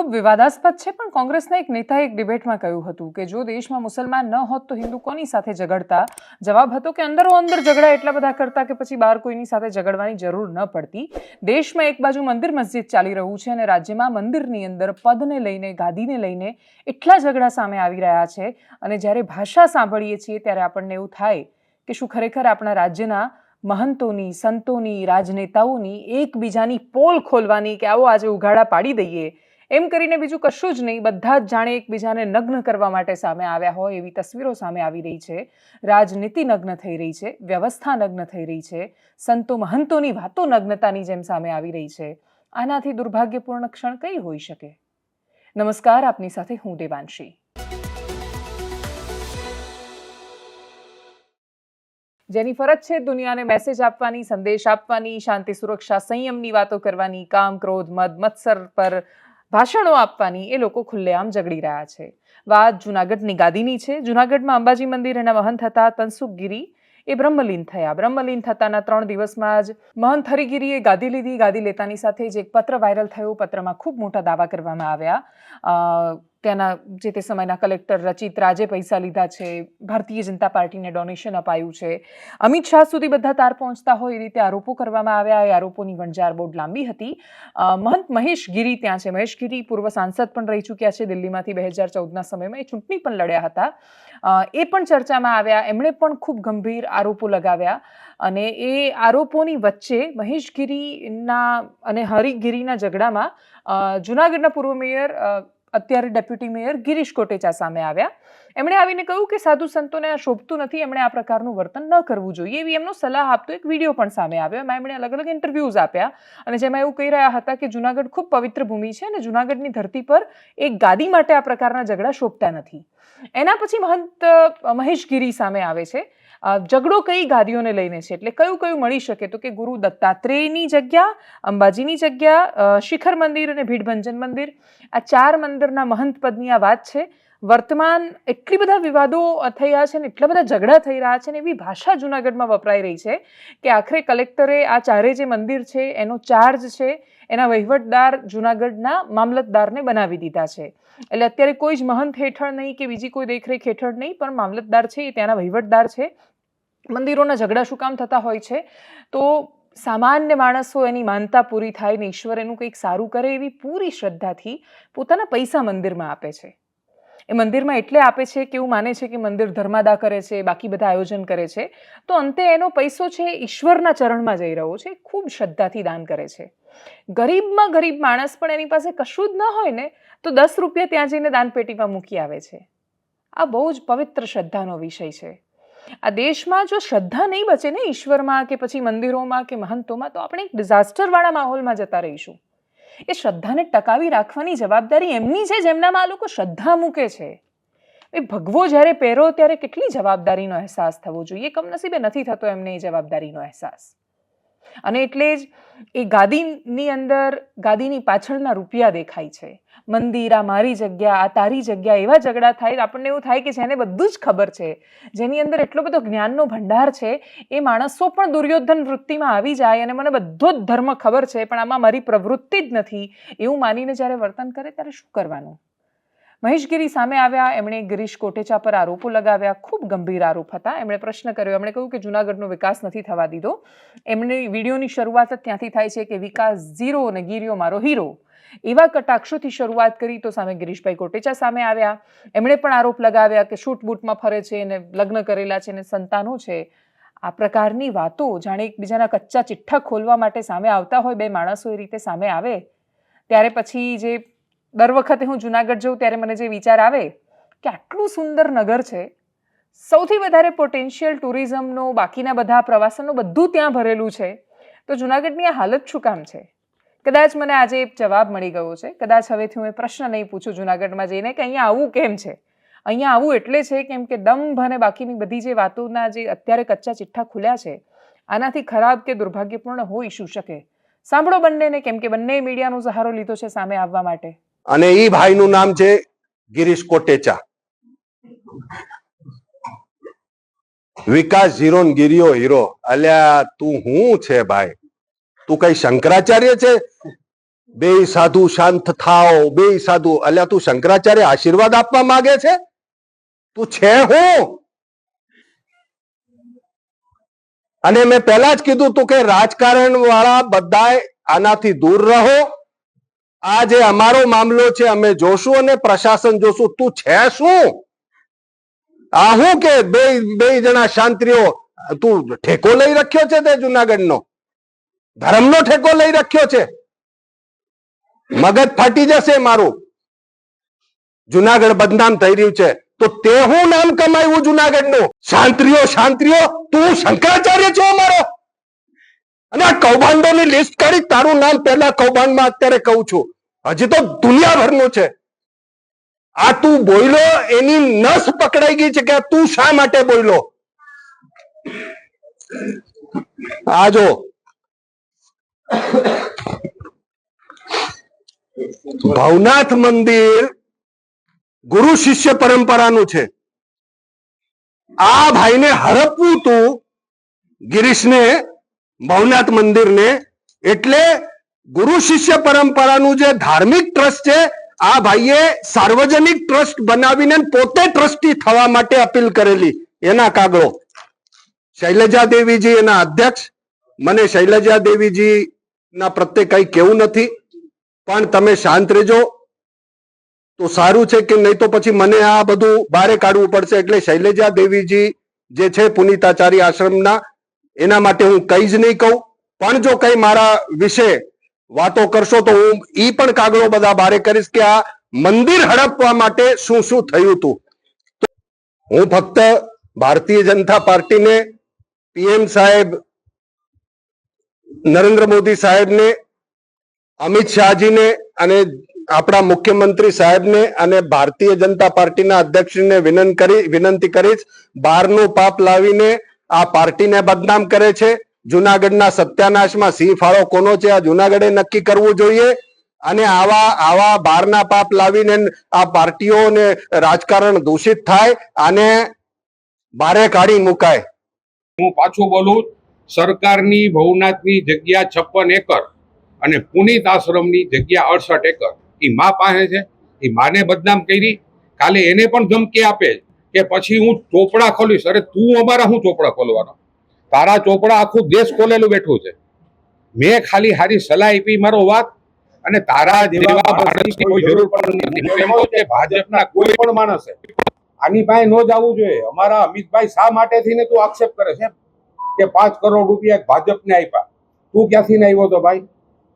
ખૂબ વિવાદાસ્પદ છે, પણ કોંગ્રેસના એક નેતાએ એક ડિબેટમાં કહ્યું હતું કે જો દેશમાં મુસલમાન ન હોત તો હિન્દુ કોની સાથે ઝઘડતા? જવાબ હતો કે અંદરો અંદર ઝઘડા એટલા બધા કરતા કે પછી બહાર કોઈની સાથે ઝઘડવાની જરૂર ન પડતી. દેશમાં એક બાજુ મંદિર મસ્જિદ ચાલી રહ્યું છે અને રાજ્યમાં મંદિરની અંદર પદને લઈને, ગાદીને લઈને એટલા ઝઘડા સામે આવી રહ્યા છે અને જ્યારે ભાષા સાંભળીએ છીએ ત્યારે આપણને એવું થાય કે શું ખરેખર આપણા રાજ્યના મહંતોની, સંતોની, રાજનેતાઓની એકબીજાની પોલ ખોલવાની કે આવો આજે ઉઘાડા પાડી દઈએ એમ કરીને બીજું કશું જ નહીં, બધા જ જાણે એકબીજાને નગ્ન કરવા માટે સામે આવ્યા હોય એવી તસવીરો સામે આવી રહી છે. રાજનીતિ નગ્ન થઈ રહી છે, વ્યવસ્થા નગ્ન થઈ રહી છે, સંતો મહંતોની વાતો નગ્નતાની જેમ સામે આવી રહી છે. આનાથી દુર્ભાગ્યપૂર્ણ ક્ષણ કઈ હોઈ શકે? નમસ્કાર, આપની સાથે હું દેવાંશી. જેની ફરજ છે દુનિયાને મેસેજ આપવાની, સંદેશ આપવાની, શાંતિ સુરક્ષા સંયમની વાતો કરવાની, કામ, ક્રોધ, મદ, મત્સર પર ભાષણો આપવાની એ લોકો ખુલ્લેઆમ ઝઘડી રહ્યા છે. વાત જુનાગઢની ગાદીની છે. જુનાગઢમાં અંબાજી મંદિર એના મહંત હતા તનસુખગીરી એ બ્રહ્મલીન થયા. બ્રહ્મલીન થતાના ત્રણ દિવસમાં જ મહંત હરિગીરીએ ગાદી લીધી. ગાદી લેતાની સાથે જ એક પત્ર વાયરલ થયો. પત્રમાં ખૂબ મોટા દાવા કરવામાં આવ્યા. ત્યાંના જે તે સમયના કલેક્ટર રચિત રાજે પૈસા લીધા છે, ભારતીય જનતા પાર્ટીને ડોનેશન અપાયું છે. અમિત શાહ સુધી બધા તાર પહોંચતા હોય એ રીતે આરોપો કરવામાં આવ્યા. એ આરોપોની વણઝાર બોર્ડ લાંબી હતી. મહંત મહેશ ગીરી ત્યાં છે. મહેશ ગીરી પૂર્વ સાંસદ પણ રહી ચૂક્યા છે દિલ્હીમાંથી બે હજાર ચૌદના સમયમાં. એ ચૂંટણી પણ લડ્યા હતા. એ પણ ચર્ચામાં આવ્યા. એમણે પણ ખૂબ ગંભીર આરોપો લગાવ્યા. અને એ આરોપોની વચ્ચે મહેશ ગીરીના અને હરિગીરીના ઝઘડામાં જુનાગઢના પૂર્વ મેયર અત્યારે ડેપ્યુટી મેયર ગિરીશ કોટેચા સામે આવ્યા. એમણે આવીને કહ્યું કે સાધુ સંતોને આ શોભતું નથી, એમણે આ પ્રકારનું વર્તન ન કરવું જોઈએ. એવી એમનો સલાહ આપતો એક વીડિયો પણ સામે આવ્યો. એમાં એમણે અલગ અલગ ઇન્ટરવ્યૂઝ આપ્યા અને જેમાં એવું કહી રહ્યા હતા કે જુનાગઢ ખૂબ પવિત્ર ભૂમિ છે અને જુનાગઢની ધરતી પર એક ગાદી માટે આ પ્રકારના ઝઘડા શોભતા નથી. એના પછી મહંત મહેશ ગીરી સામે આવે છે. ઝઘડો કઈ ગાદીઓને લઈને છે? એટલે કયું કયું મળી શકે? તો કે ગુરુ દત્તાત્રેયની જગ્યા, અંબાજીની જગ્યા શિખર મંદિર અને ભીડભંજન મંદિર. આ ચાર મંદિરના મહંત પદની આ વાત છે. વર્તમાન એટલી બધા વિવાદો થયા છે ને, એટલા બધા ઝઘડા થઈ રહ્યા છે ને, એવી ભાષા જુનાગઢમાં વપરાઈ રહી છે કે આખરે કલેક્ટરે આ ચારે જે મંદિર છે, એનો ચાર્જ છે, એના વહીવટદાર જુનાગઢના મામલતદારને બનાવી દીધા છે. એટલે અત્યારે કોઈ જ મહંત હેઠળ નહીં કે બીજી કોઈ દેખરેખ હેઠળ નહીં, પણ મામલતદાર છે, એ ત્યાંના વહીવટદાર છે. મંદિરોના ઝઘડા શું કામ થતા હોય છે? તો સામાન્ય માણસો એની માનતા પૂરી થાય ને ઈશ્વર એનું કંઈક સારું કરે એવી પૂરી શ્રદ્ધાથી પોતાના પૈસા મંદિરમાં આપે છે. એ મંદિરમાં એટલે આપે છે કે એવું માને છે કે મંદિર ધર્માદા કરે છે, બાકી બધા આયોજન કરે છે. તો અંતે એનો પૈસો છે ઈશ્વરના ચરણમાં જઈ રહ્યો છે, ખૂબ શ્રદ્ધાથી દાન કરે છે. ગરીબમાં ગરીબ માણસ પણ એની પાસે કશું જ ન હોય ને, તો દસ રૂપિયા ત્યાં જઈને દાનપેટીમાં મૂકી આવે છે. આ બહુ જ પવિત્ર શ્રદ્ધાનો વિષય છે. આ દેશમાં જો શ્રદ્ધા નહીં બચે ને ઈશ્વરમાં કે પછી મંદિરોમાં કે મહંતોમાં, તો આપણે એક ડિઝાસ્ટરવાળા માહોલમાં જતા રહીશું. એ શ્રદ્ધાને ટકાવી રાખવાની જવાબદારી એમની છે જેમનામાં આ લોકો શ્રદ્ધા મૂકે છે. એ ભગવો જ્યારે પહેરો ત્યારે કેટલી જવાબદારીનો અહેસાસ થવો જોઈએ? કમનસીબે નથી થતો એમને એ જવાબદારીનો અહેસાસ. અને એટલે જ એ ગાદીની અંદર, ગાદીની પાછળના રૂપિયા દેખાય છે. મંદિર, આ મારી જગ્યા, આ તારી જગ્યા, એવા ઝઘડા થાય આપણને એવું થાય કે જેને બધું જ ખબર છે. જેની અંદર એટલો બધો જ્ઞાનનો ભંડાર છે, એ માણસો પણ દુર્યોધન વૃત્તિમાં આવી જાય અને મને બધો જ ધર્મ ખબર છે, પણ આમાં મારી પ્રવૃત્તિ જ નથી. એવું માનીને જ્યારે વર્તન કરે ત્યારે શું કરવાનું? મહેશગીરી સામે આવ્યા, એમણે ગિરીશ કોટેચા પર આરોપો લગાવ્યા, ખૂબ ગંભીર આરોપ હતા. એમણે પ્રશ્ન કર્યો, એમણે કહ્યું કે જુનાગઢનો વિકાસ નથી થવા દીધો. એમણે વિડીયોની શરૂઆત જ ત્યાંથી થાય છે કે વિકાસ ઝીરો અને ગીરીઓ મારો હીરો. એવા કટાક્ષોથી શરૂઆત કરી તો સામે ગિરીશભાઈ કોટેચા સામે આવ્યા. એમણે પણ આરોપ લગાવ્યા કે શૂટ બૂટમાં ફરે છે અને લગ્ન કરેલા છે અને સંતાનો છે. આ પ્રકારની વાતો જાણે એકબીજાના કચ્ચા ચિઠ્ઠા ખોલવા માટે સામે આવતા હોય, બે માણસો એ રીતે સામે આવે. ત્યારે પછી જે દર વખતે હું જુનાગઢ જઉં ત્યારે મને જે વિચાર આવે કે આટલું સુંદર નગર છે, સૌથી વધારે પોટેન્શિયલ ટુરિઝમનો બાકીના બધા પ્રવાસનનું બધું ત્યાં ભરેલું છે, તો જુનાગઢની આ હાલત શું કામ છે? કદાચ મને આજે એક જવાબ મળી ગયો છે. કદાચ હવેથી હું એ પ્રશ્ન નહીં પૂછું જુનાગઢમાં જઈને કે અહીંયા આવું કેમ છે? અહીંયા આવું એટલે છે કેમ કે દંભ અને બાકીની બધી જે વાતોના જે અત્યારે કચ્ચા ચિઠ્ઠા ખુલ્યા છે, આનાથી ખરાબ કે દુર્ભાગ્યપૂર્ણ હોઈ શું શકે? સાંભળો બંનેને કેમ કે બંને મીડિયાનો સહારો લીધો છે સામે આવવા માટે. અને એ ભાઈનું નામ છે ગિરીશ કોટેચા. વિકાસ ને ગિરિયો હીરો. અલ્યા, તું હું છે ભાઈ? તું કઈ શંકરાચાર્ય છે? બે સાધુ શાંત થાઓ, બે સાધુ. અલ્યા, તું શંકરાચાર્ય આશીર્વાદ આપવા માંગે છે? તું છે હું? અને મેં પહેલા જ કીધું તું કે રાજકારણ વાળા બધા આનાથી દૂર રહો. આ જે અમારો મામલો છે, અમે જોશું અને પ્રશાસન જોશું. તું છે શું? આ હું કે બે બે જણા શાંત્રીઓ તું ઠેકો લઈ રાખ્યો છે તે જુનાગઢનો? ધર્મનો ઠેકો લઈ રાખ્યો છે? મગજ ફાટી જશે મારું. જુનાગઢ બદનામ થઈ રહ્યું છે. તો તે હું નામ કમાયું જુનાગઢનું? શાંતિઓ શાંતિઓ, તું શંકરાચાર્ય છો અમારો? અને આ કૌભાંડોની લિસ્ટ કાઢી તારું નામ પહેલા કૌભાંડમાં અત્યારે કહું છું. હજી તો દુનિયાભરનું છે. આ તું બોલ્યો એની નસ પકડાઈ ગઈ છે કે તું શા માટે બોલ્યો આ જો. ભવનાથ મંદિર ગુરુ શિષ્ય પરંપરાનું છે. આ ભાઈને હરપવું તું ગિરીશને ભવનાથ મંદિરને એટલે ગુરુ શિષ્ય પરંપરાનું જે ધાર્મિક ટ્રસ્ટ છે, આ ભાઈએ સાર્વજનિક ટ્રસ્ટ બનાવીને પોતે ટ્રસ્ટી થવા માટે અપીલ કરેલી. એના કાગળો. શૈલજા દેવીજી એના અધ્યક્ષ. મને શૈલજા દેવીજી ના પ્રત્યે કઈ કેવું નથી, પણ તમે શાંત રહેજો. તો સારું છે કે નહીં તો પછી મને આ બધું બારે કાઢવું પડશે. એટલે શૈલજા દેવીજી જે છે પુનિતાચારી આશ્રમના એના માટે હું કઈ જ નહીં કહું. પણ જો કઈ મારા વિશે વાતો કરશો તો હું ઈ પણ કાગળો બધા બારે કરીશ કે આ મંદિર હડપવા માટે શું શું થયું હતું હું ફક્ત ભારતીય જનતા પાર્ટીને પીએમ સાહેબ, નરેન્દ્ર મોદી સાહેબને, અમિત શાહજીને અને આપણા મુખ્યમંત્રી સાહેબને અને ભારતીય જનતા પાર્ટીના અધ્યક્ષને વિનંતી કરી, વિનંતી કરીશ. બહારનું પાપ લાવીને આ પાર્ટીને બદનામ કરે છે. જુનાગઢના સત્યાનાશમાં સિંહ ફાળો કોનો છે? આ જુનાગઢે નક્કી કરવું જોઈએ. અને આવા આવા બહારના પાપ લાવીને આ પાર્ટીઓને રાજકારણ દૂષિત થાય અને બારે કાઢી મુકાય. હું પાછું બોલું, સરકારની ભવનાથની જગ્યા છપ્પન એકર અને પુનિત આશ્રમની જગ્યા અડસઠ એકર. એ મા પાસે છે. એ માને બદનામ કરી. કાલે એને પણ ધમકી આપે. કે પછી હું ચોપડા ખોલીશ. અરે તું અમારા હું ચોપડા ખોલવાનો? તારા ચોપડા આખું દેશ ખોલેલું બેઠું છે. મેં ખાલી હારી સલાહ આપી મારો વાત અને તારા જેવા માણસની કોઈ જરૂર પણ ભાજપના કોઈ પણ માણસે આની પાસે ન જવું જોઈએ. અમારા અમિતભાઈ શા માટે થઈને તું આક્ષેપ કરે છે કે પાંચ કરોડ રૂપિયા ભાજપને આપ્યા. તું ક્યાંથી ને આવ્યો તો ભાઈ?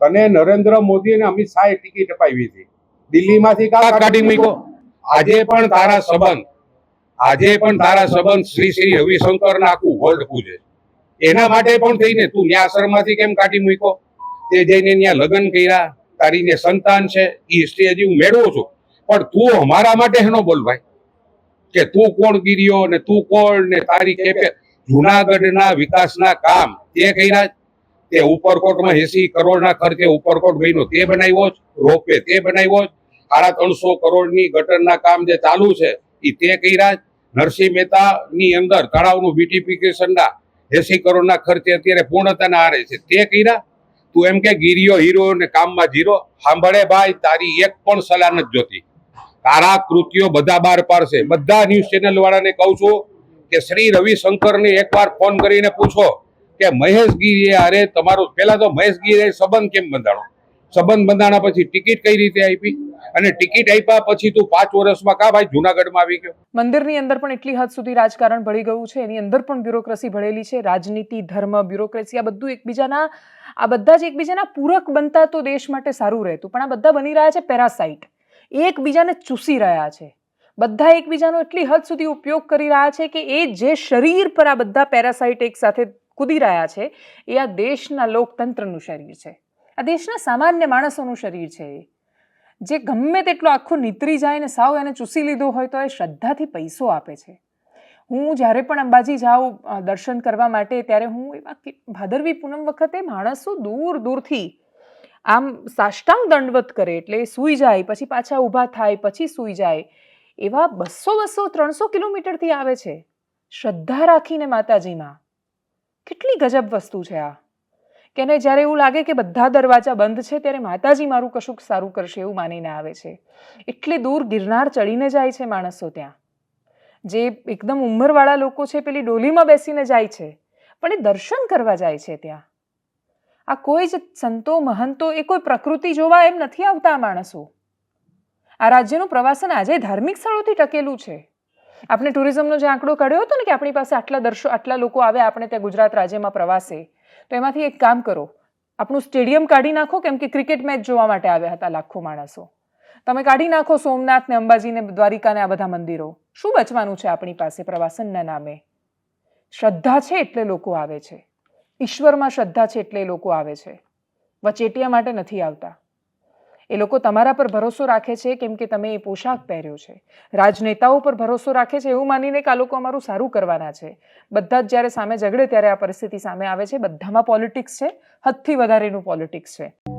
તને નરેન્દ્ર મોદી અને અમિત શાહે ટિકિટ અપાવી હતી. દિલ્હીમાંથી કાઢી મૂકો આજે પણ તારા સંબંધ આજે પણ તારા સંબંધ શ્રી શ્રી રવિશંકર આખું વર્લ્ડ પૂજે એના માટે પણ થઈને તું ન્યા આશ્રમમાંથી કેમ કાઢી મૂક્યો? તે જઈને ત્યાં લગ્ન કર્યા. તારી ને સંતાન છે એ હિસ્ટ્રી હજી હું મેળવું છું. પણ તું અમારા માટે હેનો બોલ ભાઈ. કે તું કોણ ગીર્યો ને તું કોણ ને તારી કેપે જુનાગઢના વિકાસના કામ તે કર્યા તે ઉપરકોટમાં એસી કરોડના ખર્ચે ઉપરકોટ બન્યો. તે બનાવ્યો જ. રોપવે તે બનાવ્યો જ. સાડા ત્રણસો કરોડની ગટરના કામ જે ચાલુ છે એ તે કર્યા જ. નરસિંહ મહેતાની અંદર તળાવનું બ્યુટિફિકેશનના એસી કરોડના ખર્ચે અત્યારે પૂર્ણતાના આરે છે. તે કર્યા? તું એમ કે ગીરીઓ હીરો ને કામમાં જીરો? સાંભળે ભાઈ, તારી એક પણ સલાહ નથી જોતી. તારા કૃત્યો બધા બાર પાડશે. બધા ન્યૂઝ ચેનલ વાળાને કહું છું કે શ્રી રવિશંકરને એકવાર ફોન કરીને પૂછો કે મહેશ ગીરીએ અરે તમારો, પહેલા તો મહેશ ગીરીએ સંબંધ કેમ બંધાણો? સંબંધ બંધાણા પછી ટિકિટ કઈ રીતે આપી? અને ટિકિટ આપ્યા પછી તું પાંચ વર્ષમાં કા ભાઈ જુનાગઢમાં આવી ગયો? મંદિરની અંદર પણ એટલી હદ સુધી રાજકારણ ભળી ગયું છે. એની અંદર પણ બ્યુરોક્રેસી ભળેલી છે. રાજનીતિ, ધર્મ બ્યુરોક્રેસી આ બધું એકબીજાના આ બધા જ એકબીજાના પૂરક બનતા તો દેશ માટે સારું રહેતું. પણ આ બધા બની રહ્યા છે પેરાસાઇટ એકબીજાને ચૂસી રહ્યા છે. બધા એકબીજાનો એટલી હદ સુધી ઉપયોગ કરી રહ્યા છે કે એ જે શરીર પર આ બધા પેરાસાઇટ એક સાથે કૂદી રહ્યા છે, એ આ દેશના લોકતંત્રનું શરીર છે. આ દેશના સામાન્ય માણસોનું શરીર છે જે ગમે તેટલો આખું નીતરી જાય ને સાવ એને ચૂસી લીધો હોય તો એ શ્રદ્ધાથી પૈસો આપે છે. હું જ્યારે પણ અંબાજી જાઉં દર્શન કરવા માટે, ત્યારે હું એવા ભાદરવી પૂનમ વખતે માણસો દૂર દૂરથી આમ સાષ્ટાંગ દંડવત કરે એટલે સૂઈ જાય, પછી પાછા ઊભા થાય, પછી સૂઈ જાય. એવા બસો બસો ત્રણસો કિલોમીટરથી આવે છે. શ્રદ્ધા રાખીને માતાજીમાં. કેટલી ગજબ વસ્તુ છે આ. કે એને જ્યારે એવું લાગે કે બધા દરવાજા બંધ છે, ત્યારે માતાજી મારું કશુંક સારું કરશે એવું માનીને આવે છે. એટલી દૂર ગિરનાર ચડીને જાય છે માણસો ત્યાં. જે એકદમ ઉંમરવાળા લોકો છે, પેલી ડોલીમાં બેસીને જાય છે, પણ એ દર્શન કરવા જાય છે ત્યાં. આ કોઈ જ સંતો, મહંતો એ કોઈ પ્રકૃતિ જોવા એમ નથી આવતા માણસો. આ રાજ્યનું પ્રવાસન આજે ધાર્મિક સ્થળોથી ટકેલું છે. આપણે ટુરિઝમનો જે આંકડો કાઢ્યો હતો ને કે આપણી પાસે આટલા દર્શો, આટલા લોકો આવે, આપણે ત્યાં ગુજરાત રાજ્યમાં પ્રવાસે તો એમાંથી એક કામ કરો. આપણું સ્ટેડિયમ કાઢી નાખો, કેમ કે ક્રિકેટ મેચ જોવા માટે આવ્યા હતા લાખો માણસો. તમે કાઢી નાખો સોમનાથ ને અંબાજી ને દ્વારિકા ને આ બધા મંદિરો. શું બચવાનું છે આપણી પાસે પ્રવાસનના નામે? શ્રદ્ધા છે એટલે લોકો આવે છે. ઈશ્વરમાં શ્રદ્ધા છે એટલે લોકો આવે છે. વચેટિયા માટે નથી આવતા. એ લોકો તમારા પર ભરોસો રાખે છે, કેમ કે તમે એ પોશાક પહેર્યો છે. રાજનેતાઓ પર ભરોસો રાખે છે, એવું માનીને કે આ લોકો અમારું સારું કરવાના છે. બધા જ જ્યારે સામે ઝઘડે, ત્યારે આ પરિસ્થિતિ સામે આવે છે. બધામાં પોલિટિક્સ છે, હદથી વધારેનું પોલિટિક્સ છે.